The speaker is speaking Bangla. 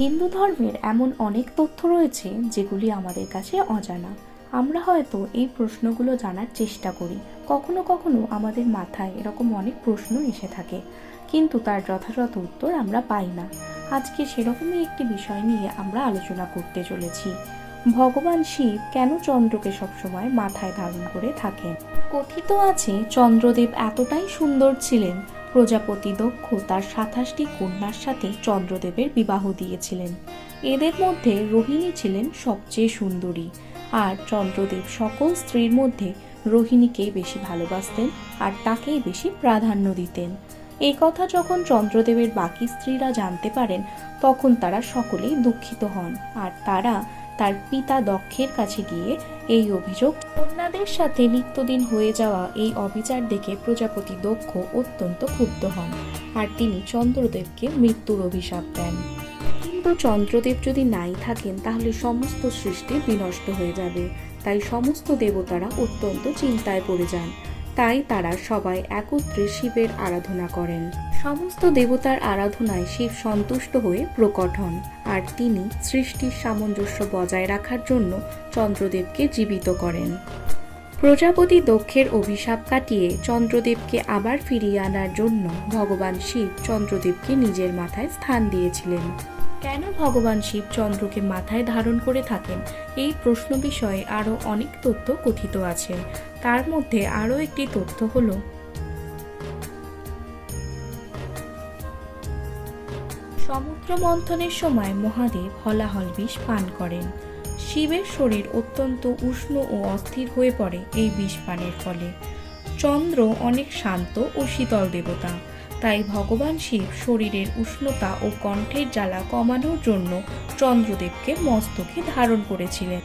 হিন্দু ধর্মের এমন অনেক তথ্য রয়েছে যেগুলি আমাদের কাছে অজানা। আমরা হয়তো এই প্রশ্নগুলো জানার চেষ্টা করি। কখনো কখনো আমাদের মাথায় এরকম অনেক প্রশ্ন এসে থাকে, কিন্তু তার যথাযথ উত্তর আমরা পাই না। আজকে সেরকমই একটি বিষয় নিয়ে আমরা আলোচনা করতে চলেছি। ভগবান শিব কেন চন্দ্রকে সবসময় মাথায় ধারণ করে থাকেন? কথিত আছে, চন্দ্রদেব এতটাই সুন্দর ছিলেন প্রজাপতি দক্ষ তার সাতাশটি কন্যার সাথে চন্দ্রদেবের বিবাহ দিয়েছিলেন। এদের মধ্যে রোহিণী ছিলেন সবচেয়ে সুন্দরী। আর চন্দ্রদেব সকল স্ত্রীর মধ্যে রোহিণীকেই বেশি ভালোবাসতেন আর তাকেই বেশি প্রাধান্য দিতেন। এই কথা যখন চন্দ্রদেবের বাকি স্ত্রীরা জানতে পারেন, তখন তারা সকলেই দুঃখিত হন। আর তারা তার পিতা দক্ষের কাছে গিয়ে এই অভিযোগ, কন্যাদের সাথে নিত্যদিন হয়ে যাওয়া এই অবিচার দেখে প্রজাপতি দক্ষ অত্যন্ত ক্ষুব্ধ হন আর তিনি চন্দ্রদেবকে মৃত্যুর অভিশাপ দেন। কিন্তু চন্দ্রদেব যদি নাই থাকেন, তাহলে সমস্ত সৃষ্টি বিনষ্ট হয়ে যাবে। তাই সমস্ত দেবতারা অত্যন্ত চিন্তায় পড়ে যান। তাই তারা সবাই একত্রে শিবের আরাধনা করেন। সমস্ত দেবতার আরাধনায় শিব সন্তুষ্ট হয়ে প্রকট হন, আর তিনি সৃষ্টির সামঞ্জস্য বজায় রাখার জন্য চন্দ্রদেবকে জীবিত করেন। প্রজাপতি দক্ষের অভিশাপ কাটিয়ে চন্দ্রদেবকে আবার ফিরিয়ে আনার জন্য ভগবান শিব চন্দ্রদেবকে নিজের মাথায় স্থান দিয়েছিলেন। কেন ভগবান শিব চন্দ্রকে মাথায় ধারণ করে থাকেন? এই প্রশ্ন বিষয়ে আরও অনেক তথ্য কথিত আছে। তার মধ্যে আরও একটি তথ্য হলো সমুদ্র মন্থনের সময় মহাদেব হলাহল বিষ পান করেন। শিবের শরীর অত্যন্ত উষ্ণ ও অস্থির হয়ে পড়ে এই বিষ পানের ফলে। চন্দ্র অনেক শান্ত ও শীতল দেবতা, তাই ভগবান শিব শরীরের উষ্ণতা ও কণ্ঠের জ্বালা কমানোর জন্য চন্দ্রদেবকে মস্তকে ধারণ করেছিলেন।